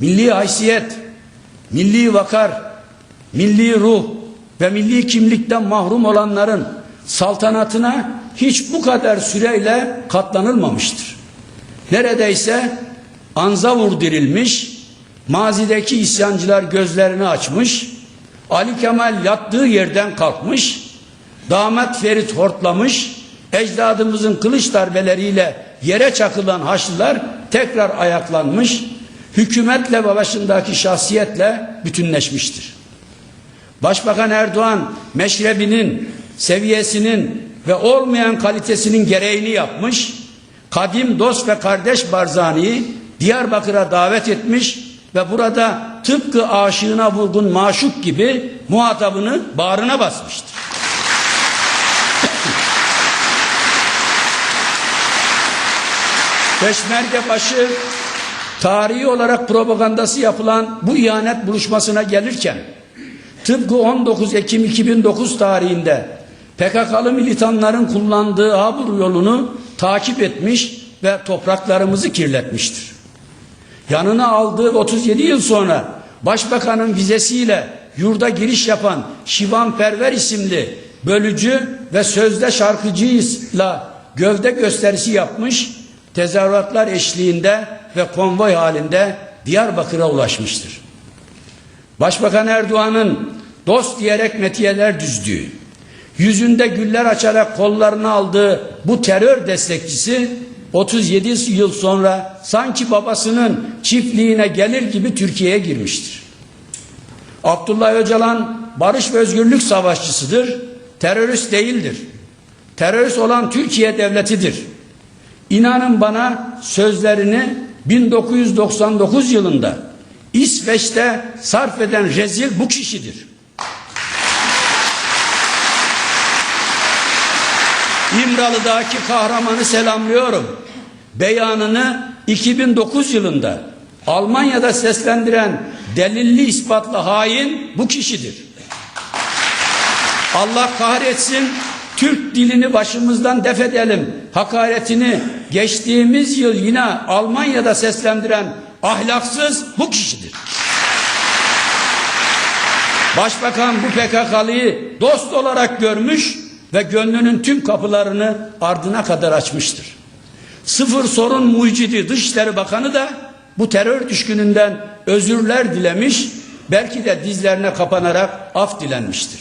milli haysiyet, milli vakar, milli ruh ve milli kimlikten mahrum olanların saltanatına hiç bu kadar süreyle katlanılmamıştır. Neredeyse anza vurdirilmiş, mazideki isyancılar gözlerini açmış, Ali Kemal yattığı yerden kalkmış, damat Ferit hortlamış, ecdadımızın kılıç darbeleriyle yere çakılan Haçlılar tekrar ayaklanmış, hükümetle ve başındaki şahsiyetle bütünleşmiştir. Başbakan Erdoğan meşrebinin, seviyesinin ve olmayan kalitesinin gereğini yapmış, kadim dost ve kardeş Barzani'yi Diyarbakır'a davet etmiş ve burada tıpkı aşığına vurgun maşuk gibi muhatabını bağrına basmıştır. Peşmerge başı tarihi olarak propagandası yapılan bu ihanet buluşmasına gelirken tıpkı 19 Ekim 2009 tarihinde PKK'lı militanların kullandığı Habur yolunu takip etmiş ve topraklarımızı kirletmiştir. Yanına aldığı 37 yıl sonra başbakanın vizesiyle yurda giriş yapan Şivan Perver isimli bölücü ve sözde şarkıcıyla gövde gösterisi yapmış, tezahüratlar eşliğinde ve konvoy halinde Diyarbakır'a ulaşmıştır. Başbakan Erdoğan'ın dost diyerek metiyeler düzdüğü, yüzünde güller açarak kollarına aldığı bu terör destekçisi 37 yıl sonra sanki babasının çiftliğine gelir gibi Türkiye'ye girmiştir. Abdullah Öcalan barış ve özgürlük savaşçısıdır, terörist değildir. Terörist olan Türkiye devletidir. İnanın bana sözlerini 1999 yılında İsveç'te sarf eden rezil bu kişidir. İmralı'daki kahramanı selamlıyorum. Beyanını 2009 yılında Almanya'da seslendiren delilli ispatlı hain bu kişidir. Allah kahretsin Türk dilini başımızdan def edelim. Hakaretini geçtiğimiz yıl yine Almanya'da seslendiren ahlaksız bu kişidir. Başbakan bu PKK'lıyı dost olarak görmüş ve gönlünün tüm kapılarını ardına kadar açmıştır. Sıfır sorun mucidi Dışişleri Bakanı da bu terör düşkününden özürler dilemiş, belki de dizlerine kapanarak af dilenmiştir.